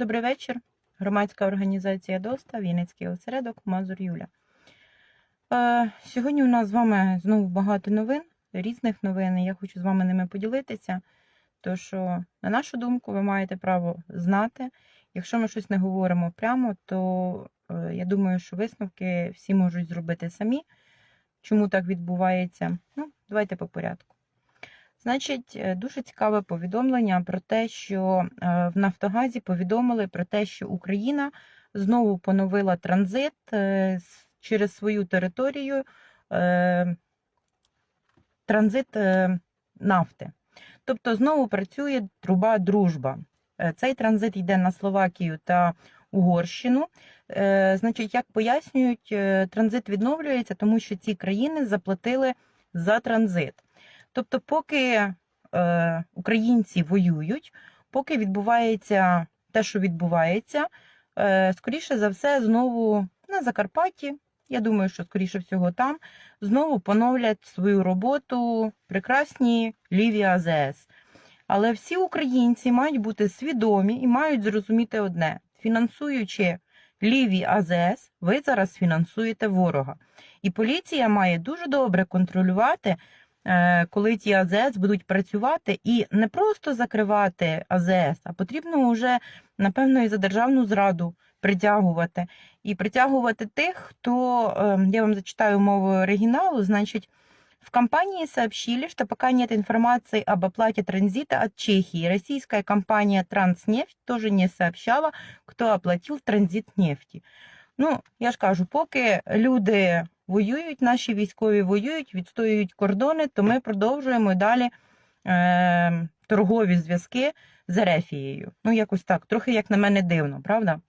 Добрий вечір. Громадська організація ДОСТА, Вінницький осередок, Мазур Юля. Е, сьогодні у нас з вами знову багато новин, різних новин. Я хочу з вами ними поділитися. То що, на нашу думку, ви маєте право знати. Якщо ми щось не говоримо прямо, то е, я думаю, що висновки всі можуть зробити самі. Чому так відбувається? Ну, давайте по порядку. Значить, е, дуже цікаве повідомлення про те, що е, в Нафтогазі повідомили про те, що Україна знову поновила транзит е, через свою територію транзит нафти. Тобто знову працює труба дружба. Цей транзит йде на Словакію та Угорщину. Значить, як пояснюють, транзит відновлюється, тому що ці країни заплатили за транзит. Тобто, поки е, українці воюють, поки відбувається те, що відбувається, е, скоріше за все, знову на Закарпатті, я думаю, що скоріше всього там, знову поновлять свою роботу прекрасні ліві АЗС. Але всі українці мають бути свідомі і мають зрозуміти одне: фінансуючи ліві АЗС, ви зараз фінансуєте ворога. І поліція має дуже добре контролювати коли ті АЗС будуть працювати і не просто закривати АЗС, а потрібно вже, напевно, і за державну зраду притягувати. І притягувати тих, хто, е, я вам зачитаю мовою оригіналу, значить, в компании сообщили, что пока нет информации об оплате транзита от Чехии. Российская компания Транснефть тоже не сообщала, кто оплатил транзит нефти. Ну, я ж кажу, поки люди воюють, наші військові воюють, відстоюють кордони, то ми продовжуємо далі е, торгові зв'язки з Ерефією. Ну, якось так, трохи, як на мене, дивно, правда?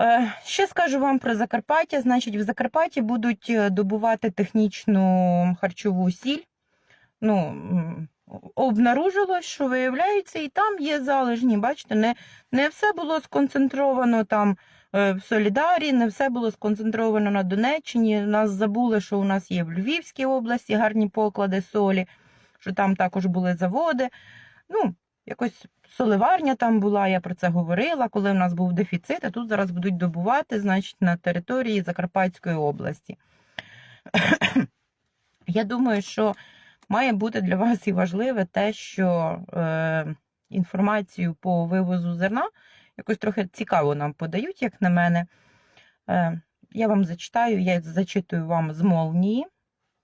Е, ще скажу вам про Закарпаття. Значить, в Закарпатті будуть е, добувати технічну харчову сіль. Ну, обнаружилось, що виявляється, і там є залежні. Бачите, не, не все було сконцентровано там в Солідарі, не все було сконцентровано на Донеччині. Нас забули, що у нас є в Львівській області гарні поклади солі, що там також були заводи. Ну, якось соливарня там була, я про це говорила, коли в нас був дефіцит, а тут зараз будуть добувати, значить, на території Закарпатської області. Я думаю, що має бути для вас і важливе те, що е, інформацію по вивозу зерна якось трохи цікаво нам подають, як на мене. Е, я вам зачитаю, я зачитую вам з Молнії,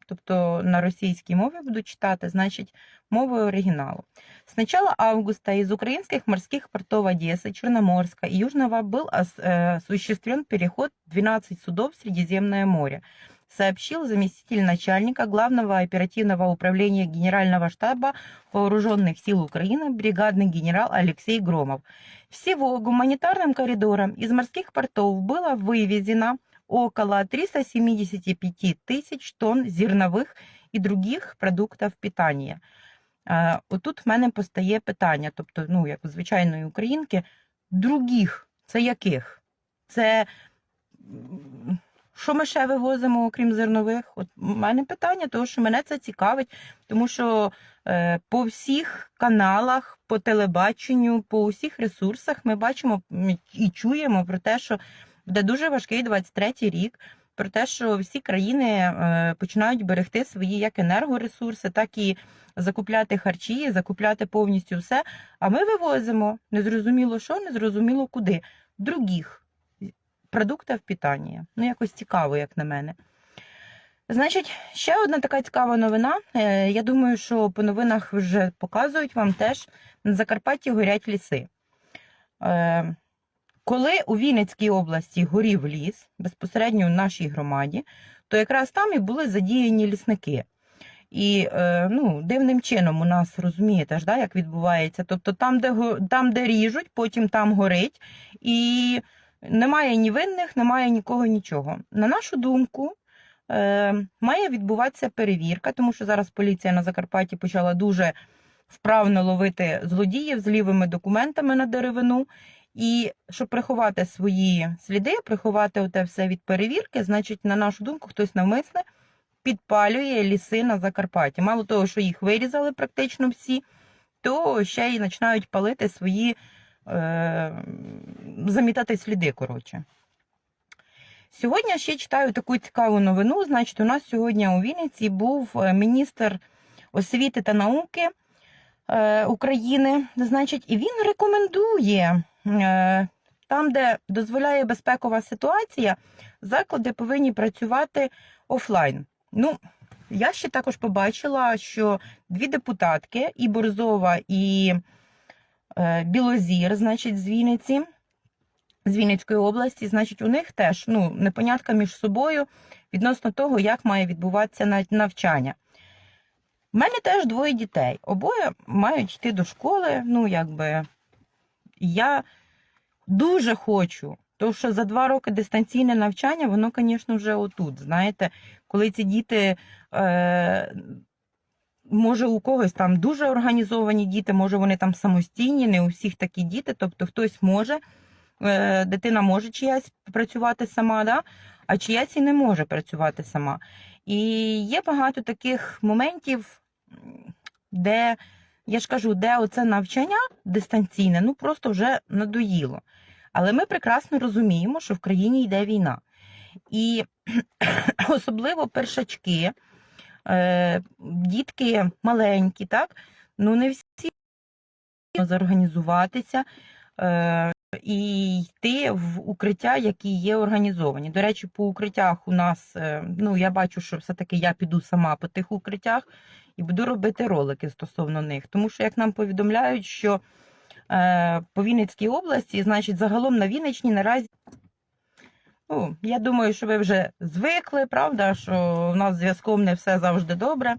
тобто на російській мові буду читати, значить, мовою оригиналу. С начала августа из украинских морских портов Одессы, Черноморска и Южного был ос- э, осуществлен переход 12 судов в Средиземное море, сообщил заместитель начальника Главного оперативного управления Генерального штаба Вооруженных сил Украины бригадный генерал Алексей Громов. Всего гуманитарным коридором из морских портов было вывезено около 375 тысяч тонн зерновых и других продуктов питания. Е, Отут в мене постає питання, тобто, ну, як у звичайної українки, других, це яких? Це м, що ми ще вивозимо, окрім зернових? От у мене питання, тому що мене це цікавить, тому що е, по всіх каналах, по телебаченню, по усіх ресурсах ми бачимо і чуємо про те, що буде дуже важкий 23-й рік. Про те, що всі країни е, починають берегти свої як енергоресурси, так і закупляти харчі, закупляти повністю все. А ми вивозимо незрозуміло що, незрозуміло куди. Других продуктів питання. Ну, якось цікаво, як на мене. Значить, ще одна така цікава новина. Е, Я думаю, що по новинах вже показують вам теж на Закарпатті горять ліси. Е, Коли у Вінницькій області горів ліс безпосередньо в нашій громаді, то якраз там і були задіяні лісники. І е, ну, дивним чином у нас розумієте ж, да, як відбувається. Тобто там, де там, де ріжуть, потім там горить, і немає ні винних, немає нікого нічого. На нашу думку, е, має відбуватися перевірка, тому що зараз поліція на Закарпатті почала дуже вправно ловити злодіїв з лівими документами на деревину. І щоб приховати свої сліди, приховати оте все від перевірки, значить, на нашу думку, хтось навмисне підпалює ліси на Закарпатті. Мало того, що їх вирізали практично всі, то ще й починають палити свої замітати сліди, коротше. Сьогодні ще читаю таку цікаву новину. Значить, у нас сьогодні у Вінниці був е, міністр освіти та науки е, України. Значить, і він рекомендує е, там, де дозволяє безпекова ситуація, заклади повинні працювати офлайн. Ну, я ще також побачила, що дві депутатки, і Борзова, і е, Білозір, значить, з Вінниці, з Вінницької області, значить, у них теж ну, непонятка між собою відносно того, як має відбуватися навчання. У мене теж двоє дітей. Обоє мають йти до школи. Ну, якби я дуже хочу, тому що за два роки дистанційне навчання, воно, звісно, вже отут. Знаєте, коли ці діти, е, може, у когось там дуже організовані діти, може, вони там самостійні, не у всіх такі діти, тобто хтось може, е, дитина може чиясь працювати сама, да? а чиясь і не може працювати сама. І є багато таких моментів, де, я ж кажу, де оце навчання дистанційне, ну просто вже надоїло. Але ми прекрасно розуміємо, що в країні йде війна. І особливо першачки, е, дітки маленькі, так? Ну не всі зорганізуватися е, і йти в укриття, які є організовані. До речі, по укриттях у нас, е, ну я бачу, що все-таки я піду сама по тих укриттях і буду робити ролики стосовно них. Тому що, як нам повідомляють, що по Вінницькій області, значить, загалом на Вінничні наразі. Ну, я думаю, що ви вже звикли, правда, що у нас з зв'язком не все завжди добре.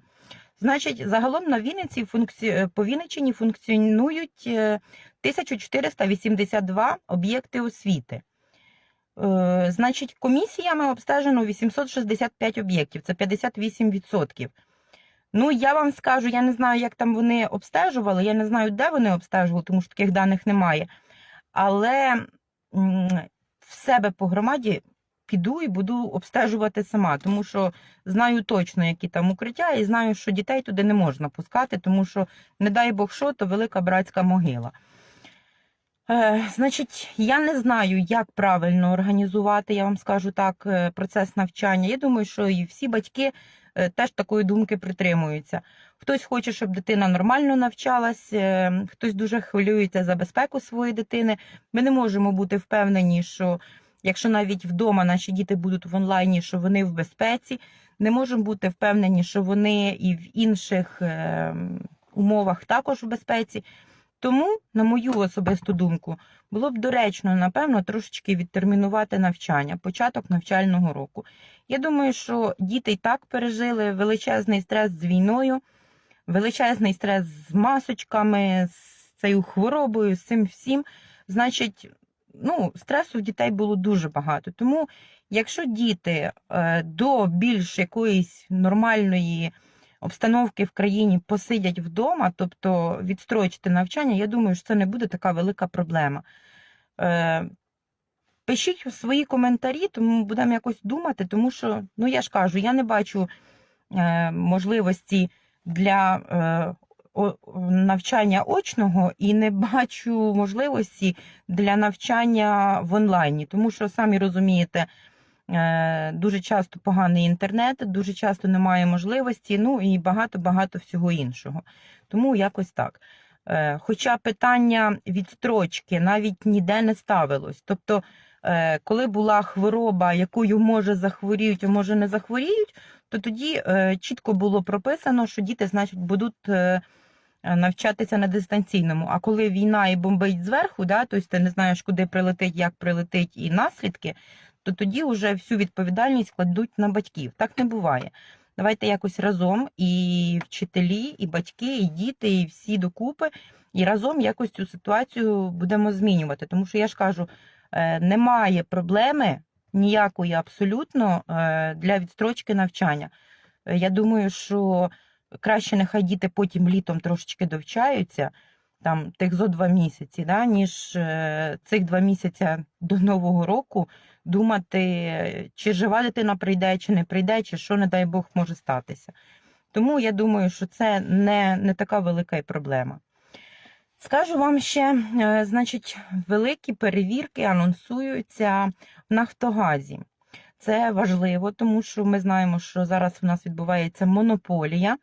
Значить, загалом на Вінниці функці... е, по Вінниччині функціонують е, 1482 об'єкти освіти. Е, Значить, комісіями обстежено 865 об'єктів, це 58%. Ну, я вам скажу, я не знаю, як там вони обстежували, я не знаю, де вони обстежували, тому що таких даних немає. Але в себе по громаді піду і буду обстежувати сама, тому що знаю точно, які там укриття, і знаю, що дітей туди не можна пускати, тому що, не дай Бог що, то велика братська могила. Е, значить, я не знаю, як правильно організувати, я вам скажу так, е, процес навчання. Я думаю, що і всі батьки теж такої думки притримуються. Хтось хоче, щоб дитина нормально навчалась, е, хтось дуже хвилюється за безпеку своєї дитини. Ми не можемо бути впевнені, що якщо навіть вдома наші діти будуть в онлайні, що вони в безпеці, не можемо бути впевнені, що вони і в інших е, умовах також в безпеці. Тому, на мою особисту думку, було б доречно, напевно, трошечки відтермінувати навчання, початок навчального року. Я думаю, що діти й так пережили величезний стрес з війною, величезний стрес з масочками, з цією хворобою, з цим всім. Значить, ну, стресу в дітей було дуже багато. Тому, якщо діти е, до більш якоїсь нормальної обстановки в країні посидять вдома, тобто відстрочити навчання, я думаю, що це не буде така велика проблема. Е, Пишіть свої коментарі, тому будемо якось думати, тому що, ну я ж кажу, я не бачу е, можливості для е, навчання очного і не бачу можливості для навчання в онлайні, тому що самі розумієте, дуже часто поганий інтернет, дуже часто немає можливості, ну і багато-багато всього іншого. Тому якось так. Е, Хоча питання відстрочки навіть ніде не ставилось. Тобто, е, коли була хвороба, якою може захворіють, а може не захворіють, то тоді е, чітко було прописано, що діти, значить, будуть е, е, навчатися на дистанційному. А коли війна і бомбить зверху, да, тобто ти не знаєш, куди прилетить, як прилетить і наслідки, то тоді вже всю відповідальність кладуть на батьків. Так не буває. Давайте якось разом і вчителі, і батьки, і діти, і всі докупи, і разом якось цю ситуацію будемо змінювати. Тому що я ж кажу, е, немає проблеми ніякої абсолютно е, для відстрочки навчання. Е, Я думаю, що краще нехай діти потім літом трошечки довчаються, там тих зо два місяці, да, ніж цих два місяці до Нового року думати, чи жива дитина прийде, чи не прийде, чи що, не дай Бог, може статися. Тому я думаю, що це не, не така велика й проблема. Скажу вам ще, е, значить, великі перевірки анонсуються в Нафтогазі. Це важливо, тому що ми знаємо, що зараз в нас відбувається монополія,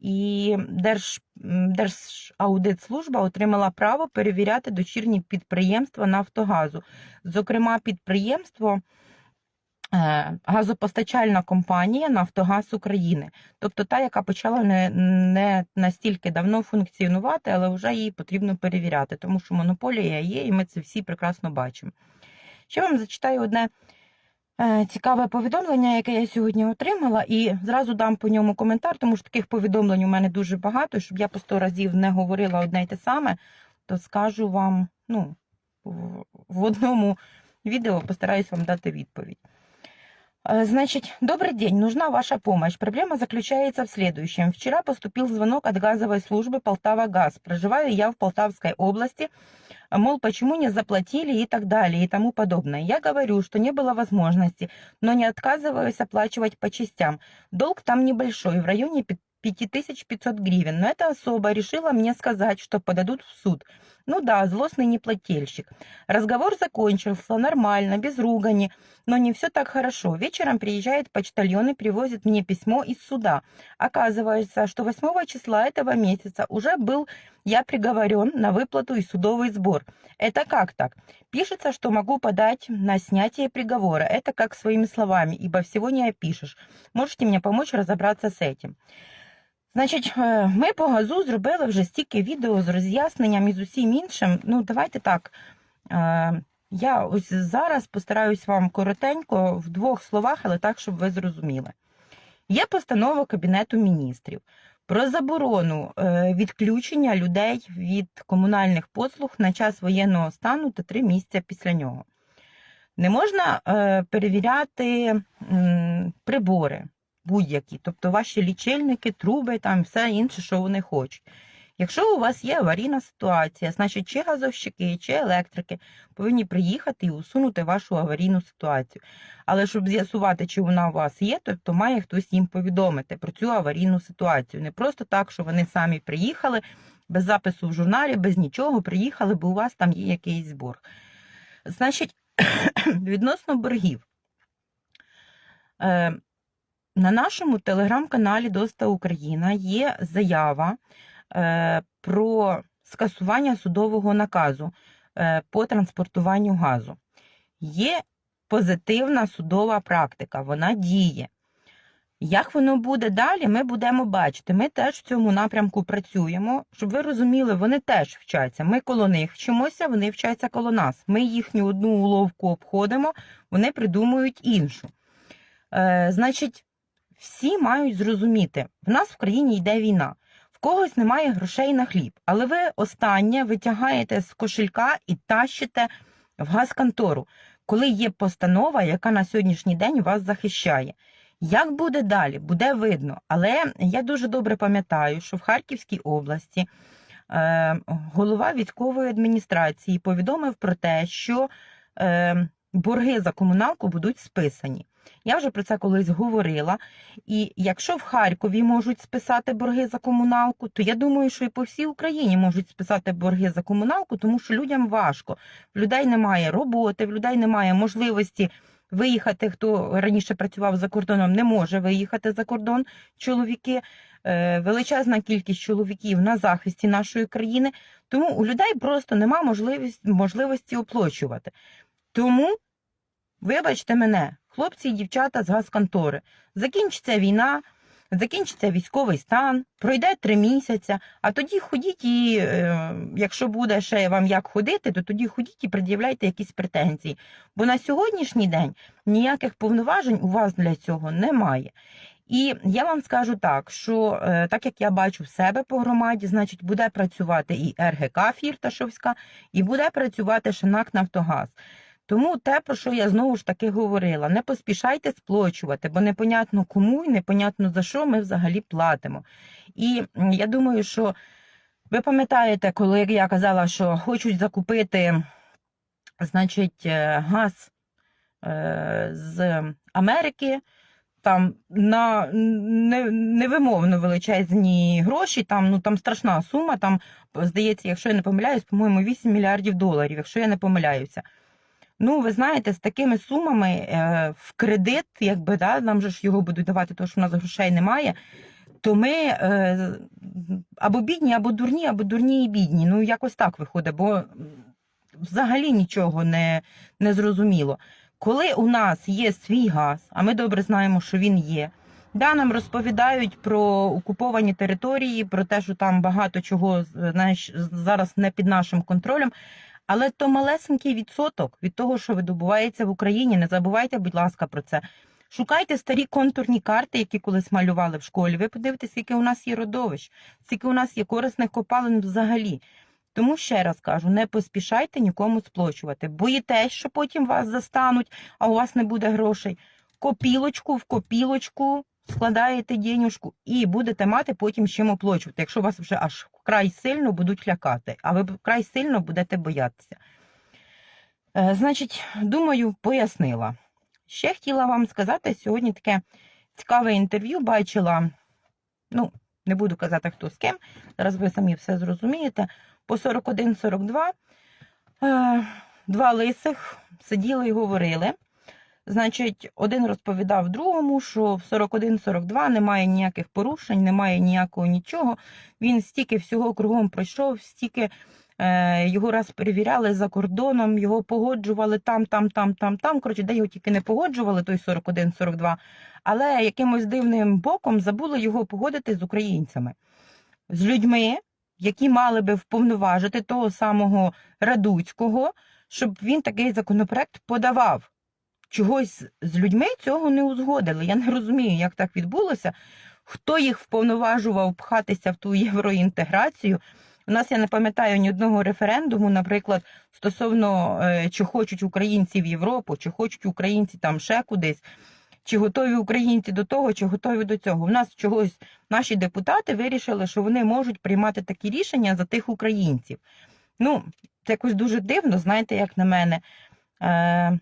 і Держ, Держаудитслужба отримала право перевіряти дочірні підприємства Нафтогазу. Зокрема, підприємство е, газопостачальна компанія Нафтогаз України, тобто та, яка почала не, не настільки давно функціонувати, але вже її потрібно перевіряти, тому що монополія є, і ми це всі прекрасно бачимо. Ще вам зачитаю одне цікаве повідомлення, яке я сьогодні отримала, і зразу дам по ньому коментар, тому що таких повідомлень у мене дуже багато. Щоб я по сто разів не говорила одне й те саме, то скажу вам, ну, в одному відео постараюсь вам дати відповідь. Э, Значит, добрый день, нужна ваша помощь. Проблема заключается в следующем. Вчера поступил звонок от газовой службы Полтава Газ. Проживаю я в Полтавской области. Мол, почему не заплатили и так далее и тому подобное. Я говорю, что не было возможности, но не отказываюсь оплачивать по частям. Долг там небольшой, в районе пи- 5500 гривен. Но эта особа решила мне сказать, что подадут в суд. Ну да, злостный неплательщик. Разговор закончился нормально, без ругани. Но не все так хорошо. Вечером приезжает почтальон и привозит мне письмо из суда. Оказывается, что 8 числа этого месяца уже был я приговорен на выплату и судовый сбор. Это как так? Пишется, что могу подать на снятие приговора. Это как своими словами, ибо всего не опишешь. Можете мне помочь разобраться с этим? Значить, е, ми по газу зробили вже стільки відео з роз'ясненням і з усім іншим. Ну, давайте так. е, Я ось зараз постараюсь вам коротенько в двох словах, але так, щоб ви зрозуміли. Є постанова Кабінету міністрів про заборону е, відключення людей від комунальних послуг на час воєнного стану та три місяця після нього. Не можна перевіряти прибори будь-які, тобто ваші лічильники, труби, там все інше, що вони хочуть. Якщо у вас є аварійна ситуація, значить чи газовщики, чи електрики повинні приїхати і усунути вашу аварійну ситуацію. Але щоб з'ясувати, чи вона у вас є, тобто має хтось їм повідомити про цю аварійну ситуацію. Не просто так, що вони самі приїхали без запису в журналі, без нічого, приїхали, бо у вас там є якийсь борг. Значить, відносно боргів. На нашому телеграм-каналі Доста Україна є заява е, про скасування судового наказу е, по транспортуванню газу. Є позитивна судова практика, вона діє. Як воно буде далі, ми будемо бачити. Ми теж в цьому напрямку працюємо, щоб ви розуміли, вони теж вчаться. Ми коло них вчимося, вони вчаться коло нас. Ми їхню одну уловку обходимо, вони придумують іншу. Е, значить, всі мають зрозуміти, в нас в країні йде війна. В когось немає грошей на хліб, але ви останнє витягаєте з кошелька і тащите в газконтору, коли є постанова, яка на сьогоднішній день вас захищає. Як буде далі, буде видно. Але я дуже добре пам'ятаю, що в Харківській області е, голова військової адміністрації повідомив про те, що е, борги за комуналку будуть списані. Я вже про це колись говорила. І якщо в Харкові можуть списати борги за комуналку, то я думаю, що і по всій Україні можуть списати борги за комуналку, тому що людям важко. В людей немає роботи, в людей немає можливості виїхати. Хто раніше працював за кордоном, не може виїхати за кордон. Чоловіки, Е, величезна кількість чоловіків на захисті нашої країни. Тому у людей просто нема можливості, можливості оплачувати. Тому, вибачте мене, хлопці і дівчата з газконтори, закінчиться війна, закінчиться військовий стан, пройде три місяці, а тоді ходіть і, е, якщо буде ще вам як ходити, то тоді ходіть і пред'являйте якісь претензії. Бо на сьогоднішній день ніяких повноважень у вас для цього немає. І я вам скажу так, що е, так як я бачу в себе по громаді, значить буде працювати і РГК Фірташовська, і буде працювати Шинак Нафтогаз. Тому те, про що я знову ж таки говорила, не поспішайте сплачувати, бо непонятно кому і непонятно за що ми взагалі платимо. І я думаю, що ви пам'ятаєте, коли я казала, що хочуть закупити, значить, е, газ е, з Америки. там на невимовно величезні гроші. Там ну там страшна сума. Там здається, якщо я не помиляюсь, по-моєму, 8 мільярдів доларів, якщо я не помиляюся. Ну, ви знаєте, з такими сумами е, в кредит, якби да, нам же ж його будуть давати, тому що в нас грошей немає. То ми е, або бідні, або дурні, або дурні і бідні. Ну, якось так виходить, бо взагалі нічого не, не зрозуміло. Коли у нас є свій газ, а ми добре знаємо, що він є, да, нам розповідають про окуповані території, про те, що там багато чого знаєш, зараз не під нашим контролем. Але то малесенький відсоток від того, що видобувається в Україні. Не забувайте, будь ласка, про це. Шукайте старі контурні карти, які колись малювали в школі. Ви подивитесь, скільки у нас є родовищ, скільки у нас є корисних копалин взагалі. Тому ще раз кажу: не поспішайте нікому сплочувати. Боїтесь, що потім вас застануть, а у вас не буде грошей. Копілочку в копілочку складаєте денюжку і будете мати потім чим оплачувати, якщо вас вже аж вкрай сильно будуть лякати, а ви вкрай сильно будете боятися. Е, значить, думаю, пояснила. Ще хотіла вам сказати, сьогодні таке цікаве інтерв'ю бачила. Ну, не буду казати, хто з ким. Зараз ви самі все зрозумієте. По 41-42 е, два лисих сиділи і говорили. Значить, один розповідав другому, що в 41-42 немає ніяких порушень, немає ніякого нічого. Він стільки всього кругом пройшов, стільки е, його раз перевіряли за кордоном, його погоджували там, там, там, там, там. Коротше, де його тільки не погоджували, той 41-42, але якимось дивним боком забули його погодити з українцями, з людьми, які мали би вповноважити того самого Радуцького, щоб він такий законопроект подавав чогось з людьми цього не узгодили. Я не розумію, як так відбулося. Хто їх вповноважував пхатися в ту євроінтеграцію? У нас я не пам'ятаю ні одного референдуму, наприклад, стосовно е, чи хочуть українці в Європу, чи хочуть українці там ще кудись, чи готові українці до того, чи готові до цього. У нас чогось наші депутати вирішили, що вони можуть приймати такі рішення за тих українців. Ну, це якось дуже дивно, знаєте, як на мене. Е,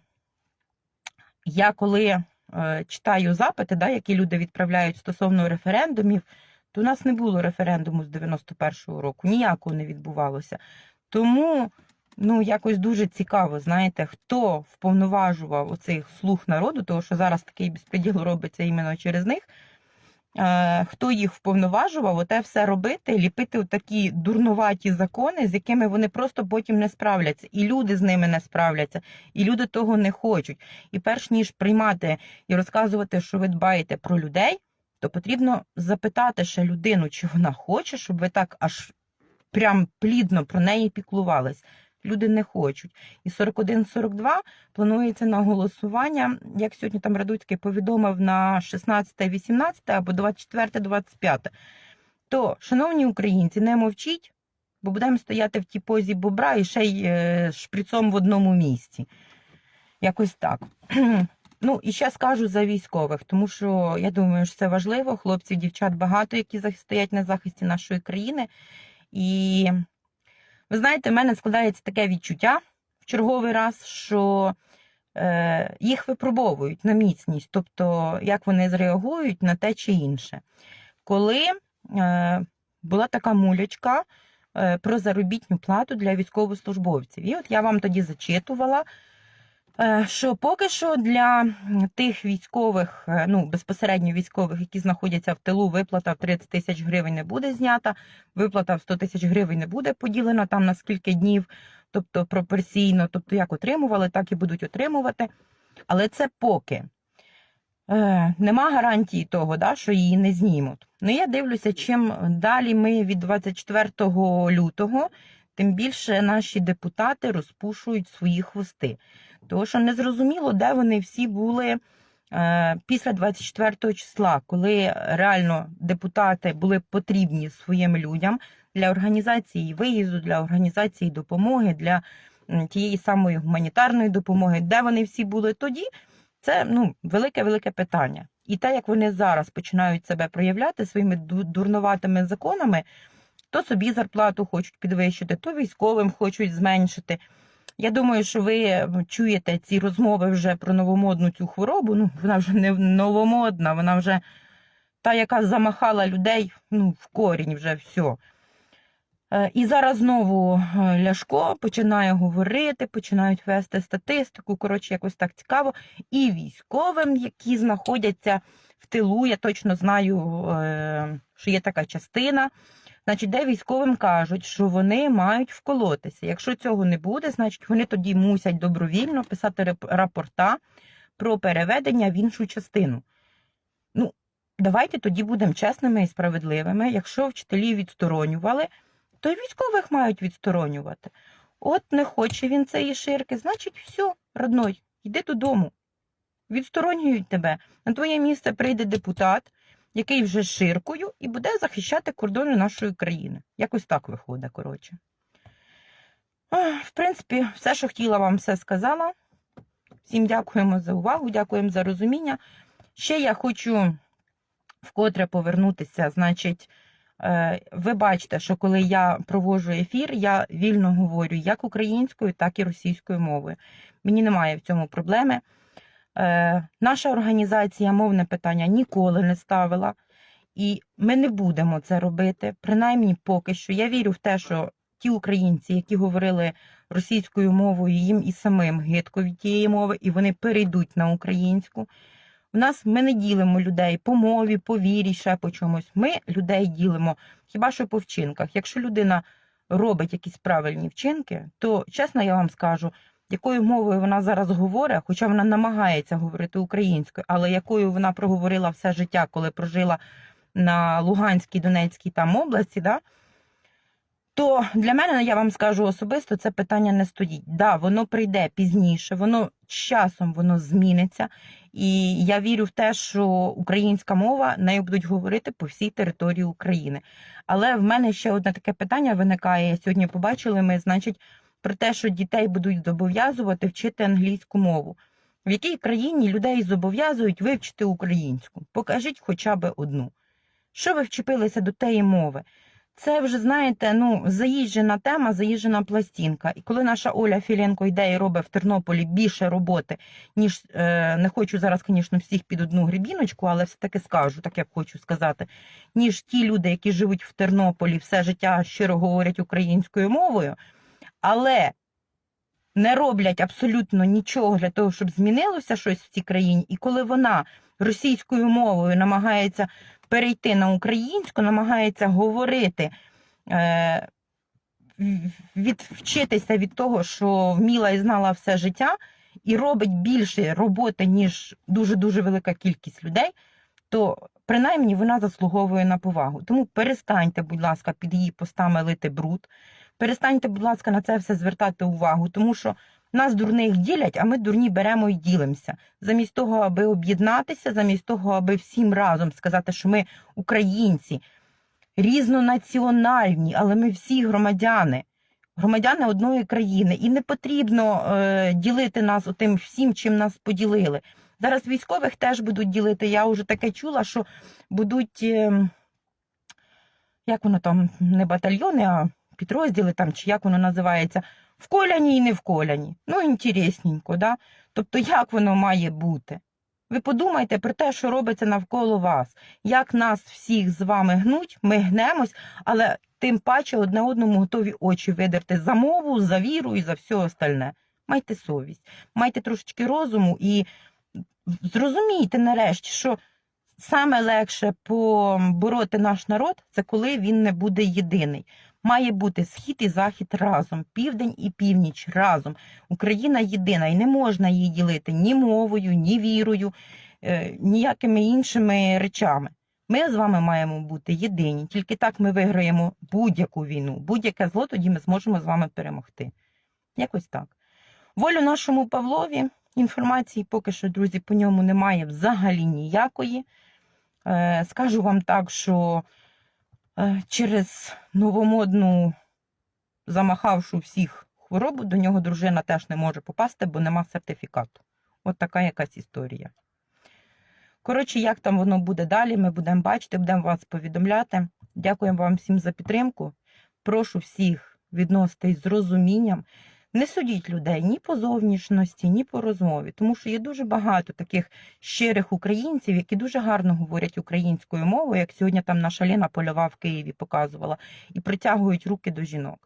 я коли е, читаю запити, да, які люди відправляють стосовно референдумів, то у нас не було референдуму з 91-го року, ніякого не відбувалося. Тому ну, якось дуже цікаво, знаєте, хто вповноважував оцих слух народу, тому що зараз такий безпреділ робиться іменно через них. Е, Хто їх вповноважував, оте все робити, ліпити такі дурнуваті закони, з якими вони просто потім не справляться, і люди з ними не справляться, і люди того не хочуть. І перш ніж приймати і розказувати, що ви дбаєте про людей, то потрібно запитати ще людину, чи вона хоче, щоб ви так аж прям плідно про неї піклувались. Люди не хочуть. І 41-42 планується на голосування, як сьогодні там Радуцький повідомив на 16-18 або 24-25. То, шановні українці, не мовчіть, бо будемо стояти в тій позі бобра і ще й е, шприцом в одному місці. Якось так. Ну, і ще скажу за військових, тому що я думаю, що це важливо. Хлопців, дівчат багато, які стоять на захисті нашої країни. І ви знаєте, в мене складається таке відчуття в черговий раз, що е, їх випробовують на міцність, тобто як вони зреагують на те чи інше. Коли е, була така мулячка е, про заробітну плату для військовослужбовців, і от я вам тоді зачитувала. Е, Що поки що для тих військових, е, ну безпосередньо військових, які знаходяться в тилу, виплата в 30 тисяч гривень не буде знята, виплата в 100 тисяч гривень не буде поділена там на скільки днів, тобто пропорційно, тобто як отримували, так і будуть отримувати. Але це поки е, нема гарантії того, да, що її не знімуть. Ну я дивлюся, чим далі ми від 24 лютого, тим більше наші депутати розпушують свої хвости. Тому що незрозуміло, де вони всі були е, після 24 числа, коли реально депутати були потрібні своїм людям для організації виїзду, для організації допомоги, для тієї самої гуманітарної допомоги, де вони всі були тоді, це ну, велике-велике питання. І те, як вони зараз починають себе проявляти своїми ду- дурноватими законами, то собі зарплату хочуть підвищити, то військовим хочуть зменшити. Я думаю, що ви чуєте ці розмови вже про новомодну цю хворобу. Ну, вона вже не новомодна, вона вже та, яка замахала людей ну, в корінь вже все. І зараз знову е, Ляшко починає говорити, починають вести статистику. Коротше, якось так цікаво. І військовим, які знаходяться в тилу, я точно знаю, е, що є така частина. Значить, де військовим кажуть, що вони мають вколотися. Якщо цього не буде, значить вони тоді мусять добровільно писати рапорта про переведення в іншу частину. Ну, давайте тоді будемо чесними і справедливими. Якщо вчителі відсторонювали, то й військових мають відсторонювати. От не хоче він цієї ширки, значить, все, родной, йди додому. Відсторонюють тебе. На твоє місце прийде депутат, який вже ширкою, і буде захищати кордони нашої країни. Якось так виходить, коротше. В принципі, все, що хотіла вам, все сказала. Всім дякуємо за увагу, дякуємо за розуміння. Ще я хочу вкотре повернутися. Значить, е, ви бачите, що коли я проводжу ефір, я вільно говорю як українською, так і російською мовою. Мені немає в цьому проблеми. Е, Наша організація мовне питання ніколи не ставила, і ми не будемо це робити. Принаймні, поки що. Я вірю в те, що ті українці, які говорили російською мовою, їм і самим гидко від тієї мови, і вони перейдуть на українську. У нас ми не ділимо людей по мові, по вірі, ще по чомусь. Ми людей ділимо хіба що по вчинках. Якщо людина робить якісь правильні вчинки, то чесно я вам скажу, якою мовою вона зараз говорить, хоча вона намагається говорити українською, але якою вона проговорила все життя, коли прожила на Луганській, Донецькій там області, да, то для мене, я вам скажу особисто, це питання не стоїть. Да, воно прийде пізніше, воно з часом воно зміниться. І я вірю в те, що українська мова нею будуть говорити по всій території України. Але в мене ще одне таке питання виникає. Сьогодні побачили ми, значить, про те, що дітей будуть зобов'язувати вчити англійську мову. В якій країні людей зобов'язують вивчити українську? Покажіть хоча б одну. Що ви вчепилися до тієї мови? Це вже, знаєте, ну, заїжджена тема, заїжджена пластинка. І коли наша Оля Філенко йде і робить в Тернополі більше роботи, ніж е, не хочу зараз, звісно, всіх під одну грібіночку, але все-таки скажу, так як хочу сказати, ніж ті люди, які живуть в Тернополі, все життя щиро говорять українською мовою, але не роблять абсолютно нічого для того, щоб змінилося щось в цій країні. І коли вона російською мовою намагається перейти на українську, намагається говорити, е, в- від, вчитися від того, що вміла і знала все життя, і робить більше роботи, ніж дуже-дуже велика кількість людей, то принаймні вона заслуговує на повагу. Тому перестаньте, будь ласка, під її постами лити бруд. Перестаньте, будь ласка, на це все звертати увагу, тому що нас дурних ділять, а ми дурні беремо і ділимося. Замість того, аби об'єднатися, замість того, аби всім разом сказати, що ми українці, різнонаціональні, але ми всі громадяни, громадяни одної країни. І не потрібно е, ділити нас отим всім, чим нас поділили. Зараз військових теж будуть ділити. Я вже таке чула, що будуть, е, як воно там, не батальйони, а підрозділи там, чи як воно називається, вколяні і не вколяні. Ну, інтересненько, да? Тобто, як воно має бути? Ви подумайте про те, що робиться навколо вас, як нас всіх з вами гнуть, ми гнемось, але тим паче одне одному готові очі видерти за мову, за віру і за все остальне. Майте совість, майте трошечки розуму і зрозумійте нарешті, що саме легше побороти наш народ це коли він не буде єдиний. Має бути схід і захід разом, південь і північ разом. Україна єдина і не можна її ділити ні мовою, ні вірою, е, ніякими іншими речами. Ми з вами маємо бути єдині. Тільки так ми виграємо будь-яку війну, будь-яке зло, тоді ми зможемо з вами перемогти. Якось так. Волю нашому Павлові. Інформації поки що, друзі, по ньому немає взагалі ніякої. Е, Скажу вам так, що через новомодну замахавшу всіх хворобу до нього дружина теж не може попасти, бо нема сертифікату. От така якась історія. Коротше, як там воно буде далі, ми будемо бачити, будемо вас повідомляти. Дякуємо вам всім за підтримку. Прошу всіх відноситись з розумінням. Не судіть людей ні по зовнішності, ні по розмові, тому що є дуже багато таких щирих українців, які дуже гарно говорять українською мовою, як сьогодні там наша Ліна Польова в Києві показувала, і притягують руки до жінок.